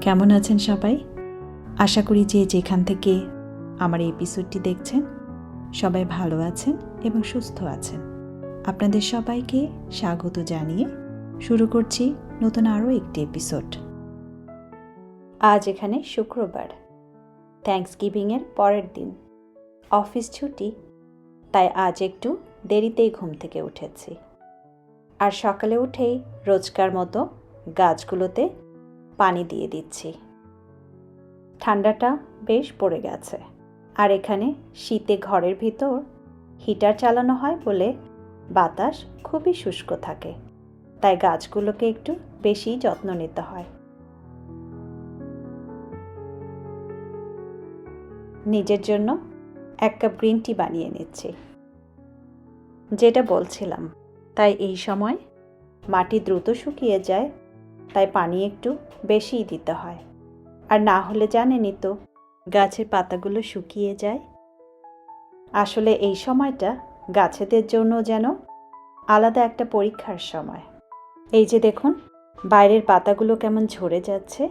কেমন আছেন সবাই? আশা করি যে যেখান থেকে আমার এই এপিসোডটি দেখছেন, সবাই ভালো আছেন এবং সুস্থ আছেন। আপনাদের সবাইকে স্বাগত জানিয়ে শুরু করছি নতুন আরও একটি এপিসোড আজ এখানে শুক্রবার থ্যাঙ্কস গিভিংয়ের পরের দিন। অফিস ছুটি, তাই আজ একটু দেরিতেই ঘুম থেকে উঠেছি। আর সকালে উঠেই রোজকার মতো গাছগুলোতে পানি দিয়ে দিচ্ছি। ঠান্ডাটা বেশ পড়ে গেছে। আর এখানে শীতে ঘরের ভিতর হিটার চালানো হয় বলে বাতাস খুবই শুষ্ক থাকে। তাই গাছগুলোকে একটু বেশি যত্ন নিতে হয়। নিজের জন্য এক কাপ গ্রিন টি বানিয়ে নিচ্ছি। যেটা বলছিলাম, তাই এই সময় মাটি দ্রুত শুকিয়ে যায় তাই পানি একটু বেশিই দিতে হয়। আর না হলে জানেনই তো, গাছের পাতাগুলো শুকিয়ে যায়। আসলে এই সময়টা গাছেদের জন্য যেন আলাদা একটা পরীক্ষার সময়। এই যে দেখুন, বাইরের পাতাগুলো কেমন ঝরে যাচ্ছে।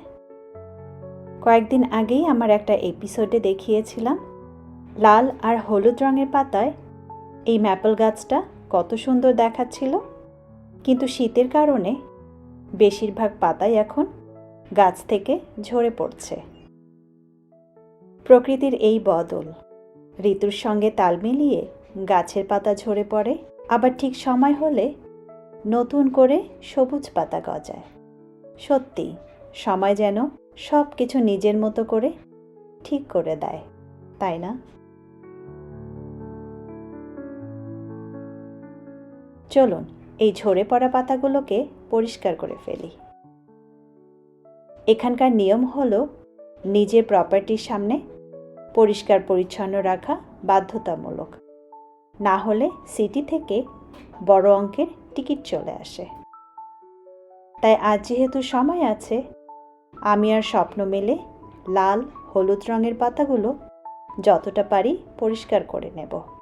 কয়েকদিন আগেই আমার একটা এপিসোডে দেখিয়েছিলাম, লাল আর হলুদ রঙের পাতায় এই ম্যাপল গাছটা কত সুন্দর দেখাচ্ছিল। কিন্তু শীতের কারণে বেশিরভাগ পাতাই এখন গাছ থেকে ঝরে পড়ছে। প্রকৃতির এই বদল, ঋতুর সঙ্গে তাল মিলিয়ে গাছের পাতা ঝরে পড়ে, আবার ঠিক সময় হলে নতুন করে সবুজ পাতা গজায়। সত্যি, সময় যেন সব কিছু নিজের মতো করে ঠিক করে দেয়, তাই না? চলুন এই ঝরে পড়া পাতাগুলোকে পরিষ্কার করে ফেলি। এখানকার নিয়ম হল নিজের প্রপার্টির সামনে পরিষ্কার পরিচ্ছন্ন রাখা বাধ্যতামূলক। না হলে সিটি থেকে বড় অঙ্কের টিকিট চলে আসে। তাই আজ যেহেতু সময় আছে, আমি আর স্বপ্ন মেলে লাল, হলুদ রঙের পাতাগুলো যতটা পারি পরিষ্কার করে নেব।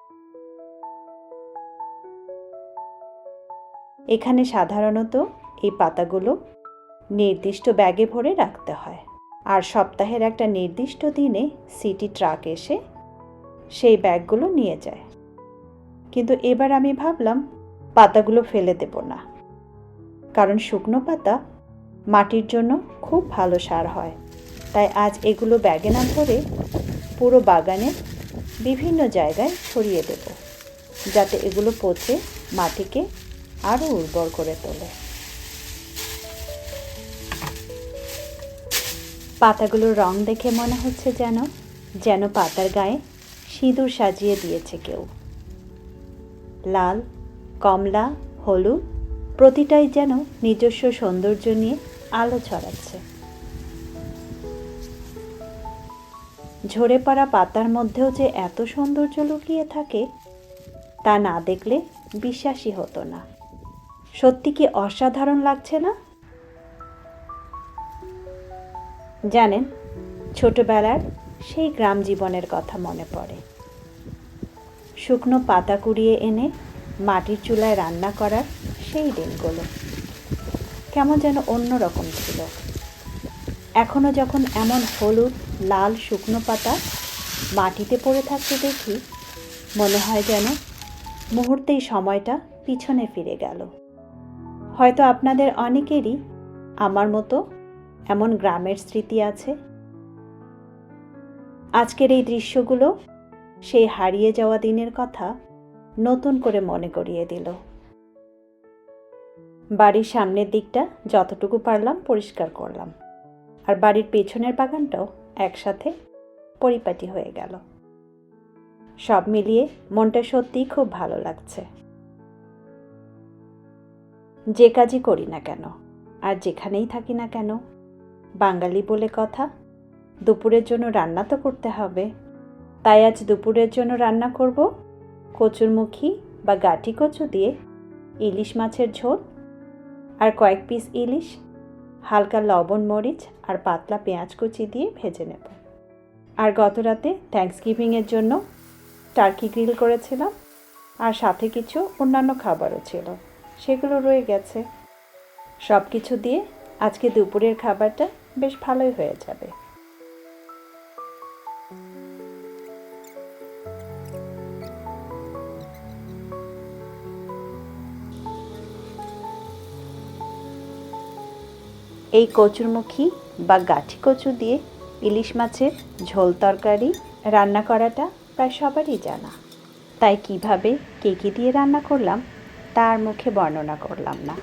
এখানে সাধারণত এই পাতাগুলো নির্দিষ্ট ব্যাগে ভরে রাখতে হয়। আর সপ্তাহের একটা নির্দিষ্ট দিনে সিটি ট্রাক এসে সেই ব্যাগগুলো নিয়ে যায়। কিন্তু এবার আমি ভাবলাম, পাতাগুলো ফেলে দেব না। কারণ শুকনো পাতা মাটির জন্য খুব ভালো সার হয়। তাই আজ এগুলো ব্যাগে না ভরে পুরো বাগানে বিভিন্ন জায়গায় ছড়িয়ে দেব। যাতে এগুলো পচে মাটিকে আরও উর্বর করে তোলে। পাতাগুলোর রং দেখে মনে হচ্ছে যেন যেন পাতার গায়ে সিঁদুর সাজিয়ে দিয়েছে কেউ। লাল, কমলা, হলুদ, প্রতিটাই যেন নিজস্ব সৌন্দর্য নিয়ে আলো ছড়াচ্ছে। ঝরে পড়া পাতার মধ্যেও যে এত সৌন্দর্য লুকিয়ে থাকে, তা না দেখলে বিশ্বাসই হতো না। সত্যি কি অসাধারণ লাগছে না? জানেন, ছোটবেলার সেই গ্রাম জীবনের কথা মনে পড়ে। শুকনো পাতা কুড়িয়ে এনে মাটির চুলায় রান্না করার সেই দিনগুলো। কেমন যেন অন্যরকম ছিল। এখনও যখন এমন হলুদ, লাল, শুকনো পাতা মাটিতে পড়ে থাকতে দেখি, মনে হয় যেন মুহূর্তেই সময়টা পিছনে ফিরে গেল। হয়তো আপনাদের অনেকেরই আমার মতো এমন গ্রামের স্মৃতি আছে। আজকের এই দৃশ্যগুলো সেই হারিয়ে যাওয়া দিনের কথা নতুন করে মনে করিয়ে দিল। বাড়ির সামনের দিকটা যতটুকু পারলাম পরিষ্কার করলাম। আর বাড়ির পেছনের বাগানটাও একসাথে পরিপাটি হয়ে গেল। সব মিলিয়ে মনটা সত্যিই খুব ভালো লাগছে। যে কাজই করি না কেন, আর যেখানেই থাকি না কেন, বাঙালি বলে কথা, দুপুরের জন্য রান্না তো করতে হবে। তাই আজ দুপুরের জন্য রান্না করব কচুরমুখী বা গাঠি কচু দিয়ে ইলিশ মাছের ঝোল আর কয়েক পিস ইলিশ, হালকা লবণ, মরিচ আর পাতলা পেঁয়াজ কুচি দিয়ে ভেজে নেব। আর গত রাতে থ্যাংকস গিভিংয়ের জন্য টার্কি গ্রিল করেছিলাম আর সাথে কিছু অন্যান্য খাবারও ছিল। সেগুলো রয়ে গেছে। সব কিছু দিয়ে আজকে দুপুরের খাবারটা বেশ ভালোই হয়ে যাবে। এই কচুরমুখী বা গাঠি কচু দিয়ে ইলিশ মাছের ঝোল তরকারি রান্না করাটা প্রায় সবারই জানা। তাই কীভাবে, কে কী দিয়ে রান্না করলাম তার মুখে বর্ণনা করলাম না।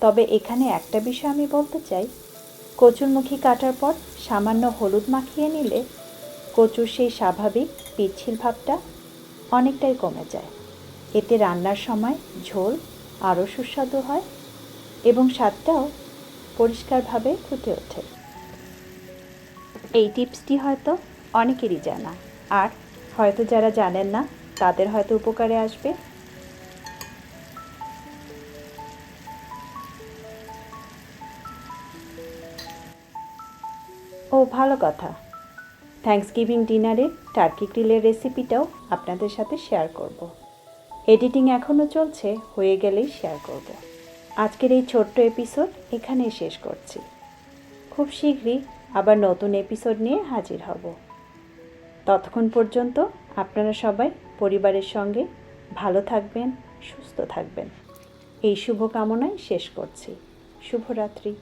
তবে এখানে একটা বিষয় আমি বলতে চাই। কচুরমুখী কাটার পর সামান্য হলুদ মাখিয়ে নিলে কচুর সেই স্বাভাবিক পিচ্ছিল ভাবটা অনেকটাই কমে যায়। এতে রান্নার সময় ঝোল আরও সুস্বাদু হয় এবং স্বাদটাও পরিষ্কারভাবে ফুটে ওঠে। এই টিপসটি হয়তো অনেকেরই জানা। আর হয়তো যারা জানেন না, তাদের হয়তো উপকারে আসবে। ও, ভালো কথা। থ্যাঙ্কস গিভিং ডিনারে টার্কি গ্রিলের রেসিপিটাও আপনাদের সাথে শেয়ার করব। এডিটিং এখনও চলছে, হয়ে গেলেই শেয়ার করব। আজকের এই ছোট্ট এপিসোড এখানেই শেষ করছি। খুব শীঘ্রই আবার নতুন এপিসোড নিয়ে হাজির হব। ততক্ষণ পর্যন্ত আপনারা সবাই পরিবারের সঙ্গে ভালো থাকবেন, সুস্থ থাকবেন। এই শুভকামনায় শেষ করছি। শুভরাত্রি।